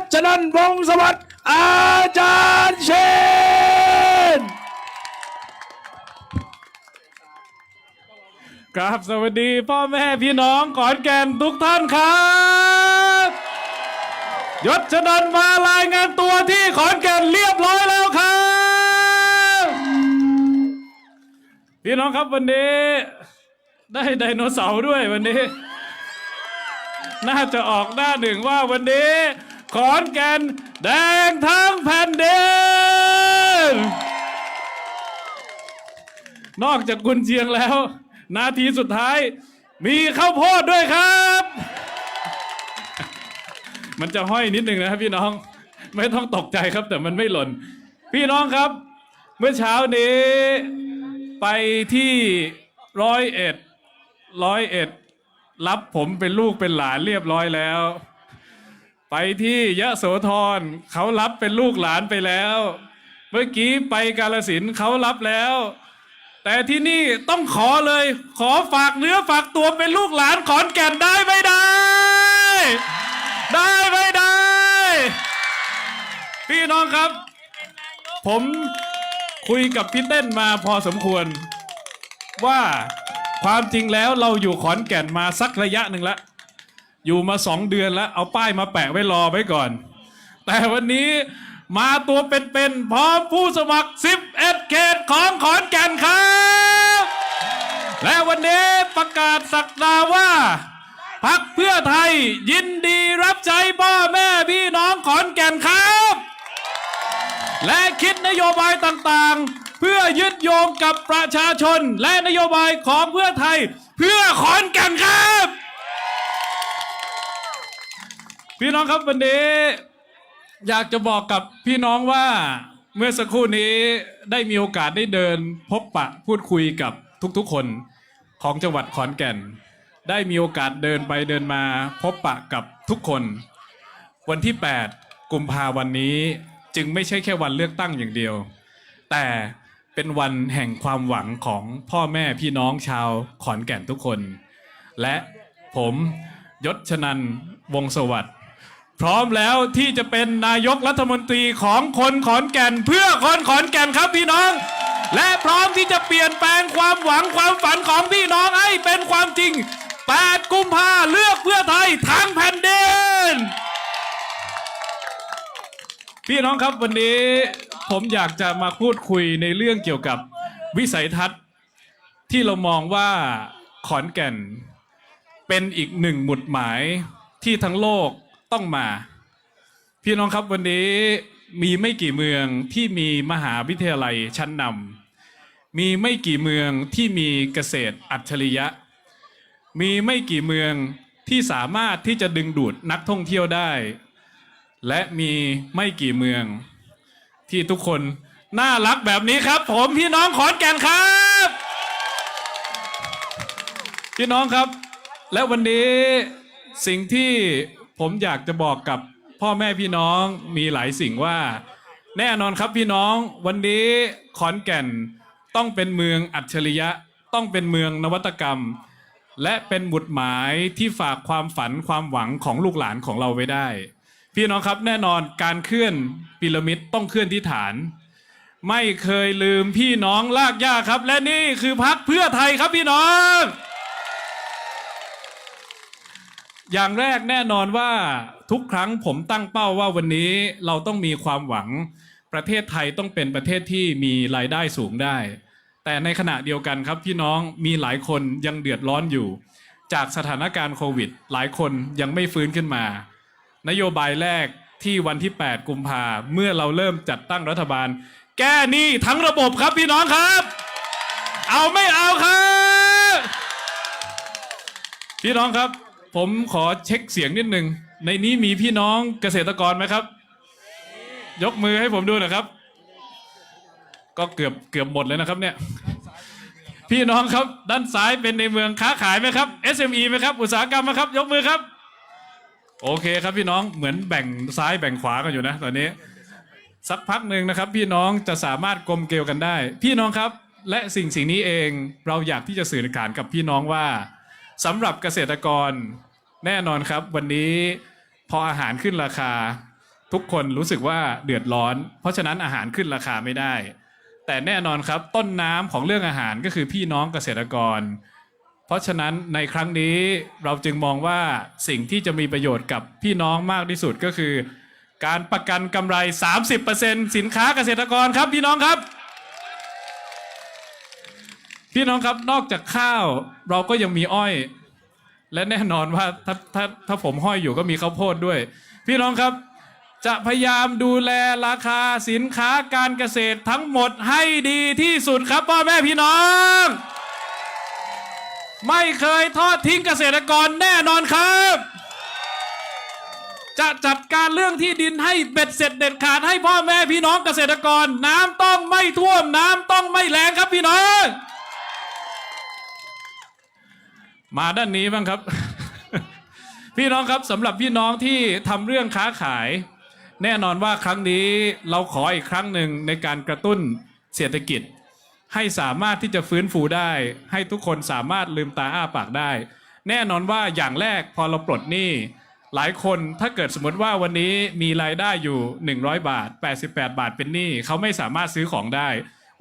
ศชนันวงสวัสดิ์อาจารย์เชนครับสวัสดีพ่อแม่พี่น้องขอนแก่นทุกท่านครับยศชนันมารายงานตัวที่ขอนแก่นเรียบร้อยแล้วครับพี่น้องครับวันนี้ ได้ไดโนเสาร์ด้วยวันนี้น่าจะออกหน้าหนึ่งว่าวันนี้ ขอนแก่นแดงทั้งแผ่นดิน นอกจากกุนเชียงแล้ว นาทีสุดท้าย มีข้าวโพดด้วยครับ มันจะห้อยนิดนึงนะครับพี่น้อง ไม่ต้องตกใจครับ แต่มันไม่หล่น พี่น้องครับ เมื่อเช้านี้ไปที่ร้อยเอ็ดร้อยเอ็ดรับผมเป็นลูกเป็นหลานเรียบร้อยแล้ว ไปที่ยะโสธรเขารับเป็นลูกหลานไปแล้ว เมื่อกี้ไปกาลสินเขารับแล้ว แต่ที่นี่ต้องขอเลย ขอฝากเนื้อฝากตัวเป็นลูกหลานขอนแก่นได้ไม่ได้ ได้ไม่ได้ พี่น้องครับ ผมคุยกับพี่เต้นมาพอสมควร ว่าความจริงแล้วเราอยู่ขอนแก่นมาสักระยะหนึ่งแล้ว อยู่มาสองเดือนแล้ว เอาป้ายมาแปะไว้รอไว้ก่อน แต่วันนี้มาตัวเป็นๆพร้อมผู้สมัคร 11 เขตของขอนแก่นครับ และวันนี้ประกาศสักดาว่าพักเพื่อไทยยินดีรับใช้พ่อแม่พี่น้องขอนแก่นครับ และคิดนโยบายต่างๆ เพื่อยึดโยงกับประชาชนและนโยบายของเพื่อไทย เพื่อขอนแก่นครับ พี่น้องครับวันนี้อยากจะบอกกับพี่น้องว่าเมื่อสักครู่นี้ได้มีโอกาสได้เดินพบปะพูดคุยกับทุกๆคนของจังหวัดขอนแก่น ได้มีโอกาสเดินไปเดินมาพบปะกับทุกคน วันที่ 8 กุมภาวันนี้จึงไม่ใช่แค่วันเลือกตั้งอย่างเดียว แต่เป็นวันแห่งความหวังของพ่อแม่พี่น้องชาวขอนแก่นทุกคน และผมยศชนันวงศ์สวัสดิ์ พร้อมแล้วที่จะเป็นนายกรัฐมนตรีของคนขอนแก่น เพื่อคนขอนแก่นครับพี่น้อง และพร้อมที่จะเปลี่ยนแปลงความหวังความฝันของพี่น้องให้เป็นความจริง 8 กุมภาเลือกเพื่อไทยทั้งแผ่นดิน พี่น้องครับวันนี้ผมอยากจะมาพูดคุยในเรื่องเกี่ยวกับวิสัยทัศน์ ที่เรามองว่าขอนแก่น เป็นอีกหนึ่งหมุดหมายที่ทั้งโลก ต้องมา พี่น้องครับวันนี้มีไม่กี่เมืองที่มีมหาวิทยาลัยชั้นนำมีไม่กี่เมืองที่มีเกษตรอัจฉริยะ มีไม่กี่เมืองที่สามารถที่จะดึงดูดนักท่องเที่ยวได้ และมีไม่กี่เมือง ที่ทุกคนน่ารักแบบนี้ครับ ผมพี่น้องขอนแก่นครับ พี่น้องครับ และวันนี้สิ่งที่ ผมอยากจะบอกกับพ่อแม่พี่น้องมีหลายสิ่งว่า แน่นอนครับพี่น้องวันนี้ขอนแก่นต้องเป็นเมืองอัจฉริยะ ต้องเป็นเมืองนวัตกรรม และเป็นหมุดหมายที่ฝากความฝันความหวังของลูกหลานของเราไว้ได้ พี่น้องครับแน่นอนการเคลื่อนพีระมิดต้องเคลื่อนที่ฐาน ไม่เคยลืมพี่น้องลากย่าครับ และนี่คือพักเพื่อไทยครับพี่น้อง อย่างแรกแน่นอนว่าทุกครั้งผมตั้งเป้าว่าวันนี้เราต้องมีความหวัง ประเทศไทยต้องเป็นประเทศที่มีรายได้สูงได้ แต่ในขณะเดียวกันครับพี่น้องมีหลายคนยังเดือดร้อนอยู่ จากสถานการณ์โควิด หลายคนยังไม่ฟื้นขึ้นมา นโยบายแรกที่วันที่ 8 กุมภาเมื่อเราเริ่มจัดตั้งรัฐบาล แก้หนี้ทั้งระบบครับพี่น้องครับ เอาไม่เอาครับ พี่น้องครับ ผมขอเช็คเสียงนิดหนึ่ง ในนี้มีพี่น้องเกษตรกรไหมครับ ยกมือให้ผมดูหน่อยครับ ก็เกือบเกือบหมดเลยนะครับเนี่ย พี่น้องครับด้านซ้ายเป็นในเมืองค้าขายไหมครับ SME ไหมครับ อุตสาหกรรมไหมครับ ยกมือครับ โอเคครับพี่น้องเหมือนแบ่งซ้ายแบ่งขวากันอยู่นะ ตอนนี้ สักพักหนึ่งนะครับ พี่น้องจะสามารถกลมเกลียวกันได้ พี่น้องครับ และสิ่งสิ่งนี้เองเราอยากที่จะสื่อสารกับพี่น้องว่า สำหรับเกษตรกรแน่นอนครับ วันนี้พออาหารขึ้นราคา ทุกคนรู้สึกว่าเดือดร้อน เพราะฉะนั้นอาหารขึ้นราคาไม่ได้ แต่แน่นอนครับต้นน้ำของเรื่องอาหารก็คือพี่น้องเกษตรกร เพราะฉะนั้นในครั้งนี้เราจึงมองว่าสิ่งที่จะมีประโยชน์กับพี่น้องมากที่สุดก็คือ การประกันกำไร 30%สินค้าเกษตรกรครับพี่น้องครับ พี่น้องครับนอกจากข้าวเราก็ยังมีอ้อย และแน่นอนว่าถ้าถ้าถ้าผมห้อยอยู่ก็มีข้าวโพดด้วย พี่น้องครับจะพยายามดูแลราคาสินค้าการเกษตรทั้งหมดให้ดีที่สุดครับพ่อแม่พี่น้อง ไม่เคยทอดทิ้งเกษตรกรแน่นอนครับ จะจัดการเรื่องที่ดินให้เบ็ดเสร็จเด็ดขาดให้พ่อแม่พี่น้องเกษตรกร น้ำต้องไม่ท่วมน้ำต้องไม่แรงครับพี่น้อง มาด้านนี้บ้างครับ พี่น้องครับสำหรับพี่น้องที่ทำเรื่องค้าขาย แน่นอนว่าครั้งนี้เราขออีกครั้งหนึ่งในการกระตุ้นเศรษฐกิจ ให้สามารถที่จะฟื้นฟูได้ ให้ทุกคนสามารถลืมตาอ้าปากได้ แน่นอนว่าอย่างแรกพอเราปลดหนี้หลายคนถ้าเกิดสมมติว่าวันนี้มีรายได้อยู่ 100 บาท 88 บาทเป็นหนี้เขาไม่สามารถซื้อของได้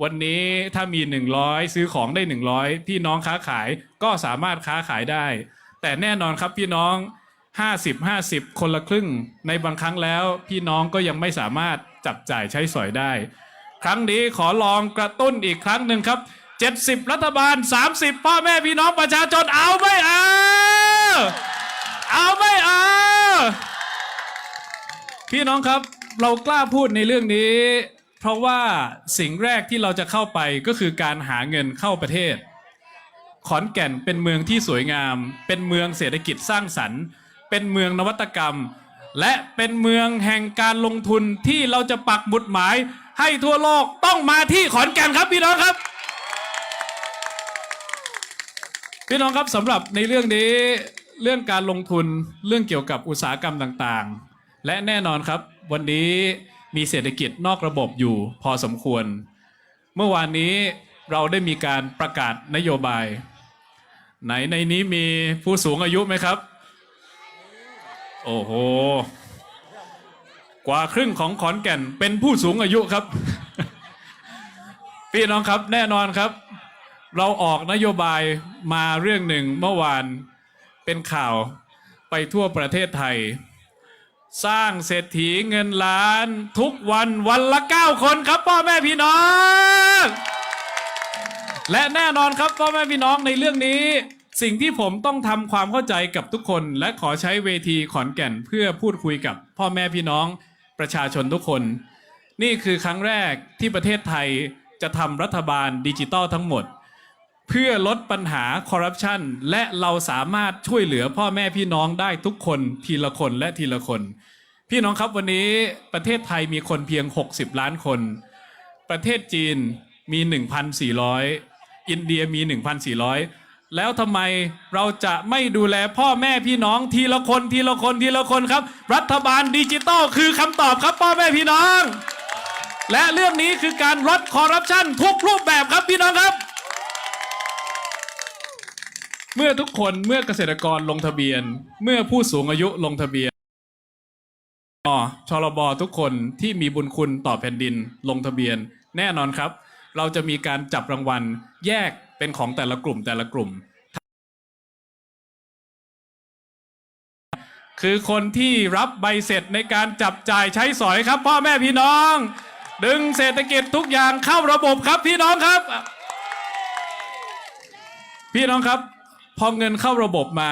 วันนี้ถ้ามี 100 ซื้อของได้ 100 พี่น้องค้าขายก็สามารถค้าขายได้ แต่แน่นอนครับพี่น้อง 50 50 คนละครึ่ง ในบางครั้งแล้วพี่น้องก็ยังไม่สามารถจับจ่ายใช้สอยได้ ครั้งนี้ขอลองกระตุ้นอีกครั้งหนึ่งครับ 70 รัฐบาล 30 พ่อแม่พี่น้องประชาชนเอาไม่เอาเอาไม่เอาพี่น้องครับเรากล้าพูดในเรื่องนี้ เพราะว่าสิ่งแรกที่เราจะเข้าไปก็คือการหาเงินเข้าประเทศ ขอนแก่นเป็นเมืองที่สวยงาม เป็นเมืองเศรษฐกิจสร้างสรรค์ เป็นเมืองนวัตกรรม และเป็นเมืองแห่งการลงทุนที่เราจะปักหมุดหมาย ให้ทั่วโลกต้องมาที่ขอนแก่นครับพี่น้องครับ พี่น้องครับสำหรับในเรื่องนี้เรื่องการลงทุนเรื่องเกี่ยวกับอุตสาหกรรมต่างๆ และแน่นอนครับวันนี้ มีเศรษฐกิจนอกระบบอยู่พอสมควร เมื่อวานนี้เราได้มีการประกาศนโยบาย ไหนในนี้มีผู้สูงอายุไหมครับ โอ้โห กว่าครึ่งของขอนแก่นเป็นผู้สูงอายุครับ พี่น้องครับแน่นอนครับ เราออกนโยบายมาเรื่องหนึ่งเมื่อวานเป็นข่าวไปทั่วประเทศไทย สร้างเศรษฐีเงินล้าน ทุกวันวันละเก้าคนครับพ่อแม่พี่น้อง และแน่นอนครับพ่อแม่พี่น้องในเรื่องนี้ สิ่งที่ผมต้องทำความเข้าใจกับทุกคน และขอใช้เวทีขอนแก่นเพื่อพูดคุยกับพ่อแม่พี่น้องประชาชนทุกคน นี่คือครั้งแรกที่ประเทศไทยจะทำรัฐบาลดิจิตอลทั้งหมด เพื่อลดปัญหาคอร์รัปชันและเราสามารถช่วยเหลือพ่อแม่พี่น้องได้ทุกคนทีละคนและทีละคน พี่น้องครับวันนี้ประเทศไทยมีคนเพียง 60 ล้านคน ประเทศจีนมี 1,400 อินเดียมี 1,400 แล้วทำไมเราจะไม่ดูแลพ่อแม่พี่น้องทีละคนทีละคนทีละคนครับ รัฐบาลดิจิตอลคือคำตอบครับพ่อแม่พี่น้อง และเรื่องนี้คือการลดคอร์รัปชันทุกรูปแบบครับพี่น้องครับ เมื่อทุกคนเมื่อเกษตรกรลงทะเบียน เมื่อผู้สูงอายุลงทะเบียนอชลบทุกคนที่มีบุญคุณต่อแผ่นดินลงทะเบียน แน่นอนครับ เราจะมีการจับรางวัล แยกเป็นของแต่ละกลุ่มแต่ละกลุ่ม คือคนที่รับใบเสร็จในการจับจ่ายใช้สอยครับ พ่อแม่พี่น้อง ดึงเศรษฐกิจทุกอย่างเข้าระบบครับพี่น้องครับ พี่น้องครับ พอเงินเข้าระบบมา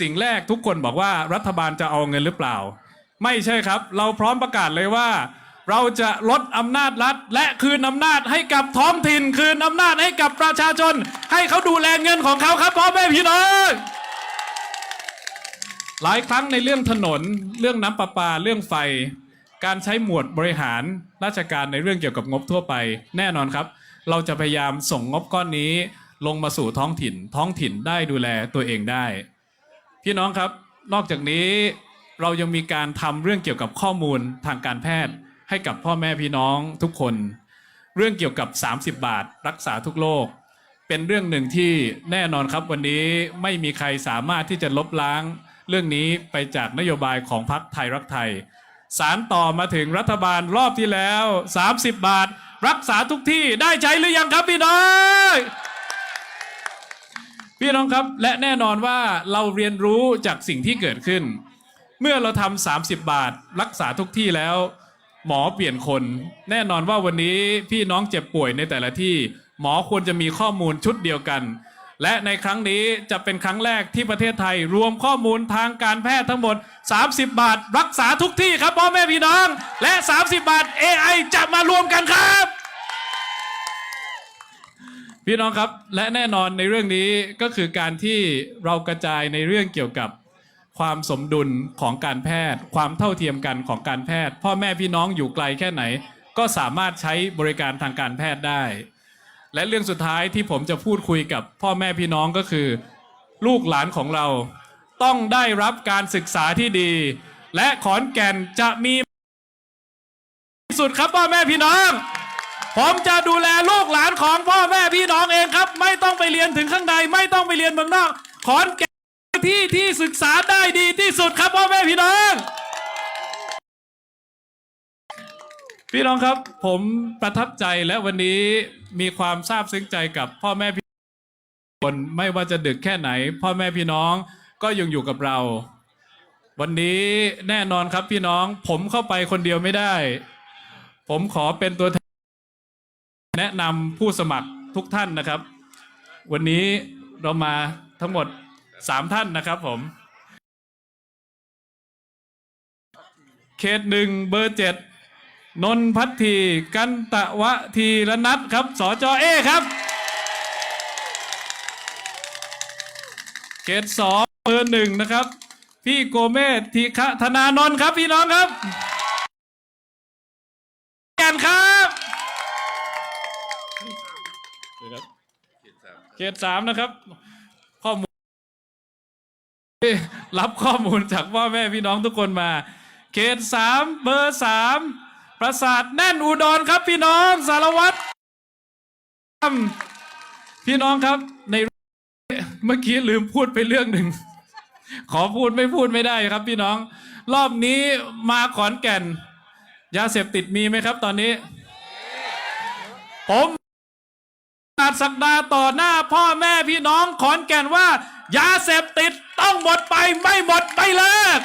สิ่งแรกทุกคนบอกว่ารัฐบาลจะเอาเงินหรือเปล่า ไม่ใช่ครับ เราพร้อมประกาศเลยว่า เราจะลดอำนาจรัฐ และคืนอำนาจให้กับท้องถิ่น คืนอำนาจให้กับประชาชน ให้เขาดูแลเงินของเขาครับพ่อแม่พี่น้องหลายครั้งในเรื่องถนน เรื่องน้ำประปาเรื่องไฟ การใช้หมวดบริหารราชการในเรื่องเกี่ยวกับงบทั่วไป แน่นอนครับ เราจะพยายามส่งงบก้อนนี้ ลงมาสู่ท้องถิ่น ท้องถิ่นได้ดูแลตัวเองได้ พี่น้องครับ นอกจากนี้เรายังมีการทำเรื่องเกี่ยวกับข้อมูลทางการแพทย์ให้กับพ่อแม่พี่น้องทุกคน เรื่องเกี่ยวกับ 30 บาท รักษาทุกโรคเป็นเรื่องหนึ่งที่แน่นอนครับวันนี้ไม่มีใครสามารถที่จะลบล้าง เรื่องนี้ไปจากนโยบายของพรรคไทยรักไทย สารต่อมาถึงรัฐบาลรอบที่แล้ว 30 บาท รักษาทุกที่ได้ใช้หรือยังครับพี่น้อง พี่น้องครับและแน่นอนว่าเราเรียนรู้จากสิ่งที่เกิดขึ้น เมื่อเราทำ30 บาทรักษาทุกที่แล้ว หมอเปลี่ยนคน แน่นอนว่าวันนี้พี่น้องเจ็บป่วยในแต่ละที่ หมอควรจะมีข้อมูลชุดเดียวกัน และในครั้งนี้จะเป็นครั้งแรกที่ประเทศไทยรวมข้อมูลทางการแพทย์ทั้งหมด 30 บาท รักษาทุกที่ครับพ่อแม่พี่น้อง และ 30 บาท AI จะมารวมกันครับ พี่น้องครับและแน่นอนในเรื่องนี้ก็คือการที่เรากระจายในเรื่องเกี่ยวกับความสมดุลของการแพทย์ ความเท่าเทียมกันของการแพทย์ พ่อแม่พี่น้องอยู่ไกลแค่ไหน ก็สามารถใช้บริการทางการแพทย์ได้ และเรื่องสุดท้ายที่ผมจะพูดคุยกับพ่อแม่พี่น้องก็คือ ลูกหลานของเรา ต้องได้รับการศึกษาที่ดี และขอนแก่นจะมีสุดครับพ่อแม่พี่น้อง ผมจะดูแลลูกหลานของพ่อแม่พี่น้องเองครับ ไม่ต้องไปเรียนถึงข้างใน ไม่ต้องไปเรียนเมืองนอก ขอนแก่นที่ที่ศึกษาได้ดีที่สุดครับพ่อแม่พี่น้อง พี่น้องครับ ผมประทับใจและวันนี้มีความซาบซึ้งใจกับพ่อแม่พี่คนไม่ว่าจะดึกแค่ไหน พ่อแม่พี่น้องก็ยังอยู่กับเรา วันนี้แน่นอนครับพี่น้อง ผมเข้าไปคนเดียวไม่ได้ ผมขอเป็นตัวแทน แนะนำผู้สมัครทุกท่านนะครับ วันนี้เรามาทั้งหมดสามท่านนะครับผม เขตหนึ่งเบอร์เจ็ดนนพัทธีกันตะวะทีละนัดครับสจเอครับ เขตสองเบอร์หนึ่งนะครับ พี่โกเมศทีฆะธนานนท์ครับพี่น้องครับแก่นครับ เขตสามนะครับ ข้อมูลรับข้อมูลจากพ่อแม่พี่น้องทุกคนมา เขตสามเบอร์สามประสาทแน่นอุดรครับพี่น้องสารวัตรพี่น้องครับในเมื่อกี้ลืมพูดไปเรื่องหนึ่ง ขอพูดไม่พูดไม่ได้ครับพี่น้อง รอบนี้มาขอนแก่น ยาเสพติดมีไหมครับตอนนี้ ผมาศสักดาต่อหน้าพ่อแม่พี่น้องขอนแก่นว่า ยาเสพติดต้องหมดไปไม่หมดไม่เลิก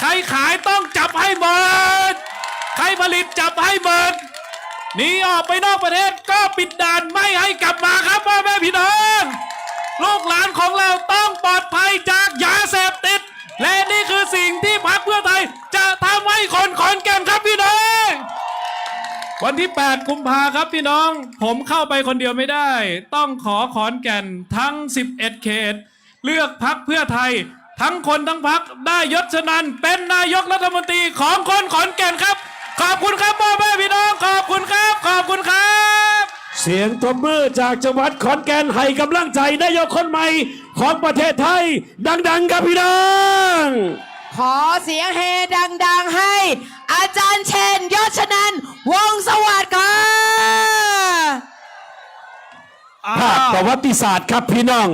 ใครขายต้องจับให้หมด ใครผลิตจับให้หมดหนีออกไปนอกประเทศก็ปิดด่านไม่ให้กลับมาครับพ่อแม่พี่น้องลูกหลานของเราต้องปลอดภัยจากยาเสพติด และนี่คือสิ่งที่พรรคเพื่อไทยจะทำให้คนขอนแก่นครับพี่น้อง วันที่ 8 กุมภาครับพี่น้อง ผมเข้าไปคนเดียวไม่ได้ ต้องขอขอนแก่นทั้ง 11 เขต เลือกพักเพื่อไทย ทั้งคนทั้งพักได้ยศชนันเป็นนายกรัฐมนตรีของคนขอนแก่นครับ ขอบคุณครับพ่อแม่พี่น้องขอบคุณครับ ขอบคุณครับ เสียงตบมือจากจังหวัดขอนแก่นให้กำลังใจนายกคนใหม่ของประเทศไทย ดังๆครับพี่น้อง ขอเสียงเฮดัง ๆ ให้ อาจารย์เชนยศชนันวงสวัสดิ์ค่ะภาพประวัติศาสตร์ครับพี่น้อง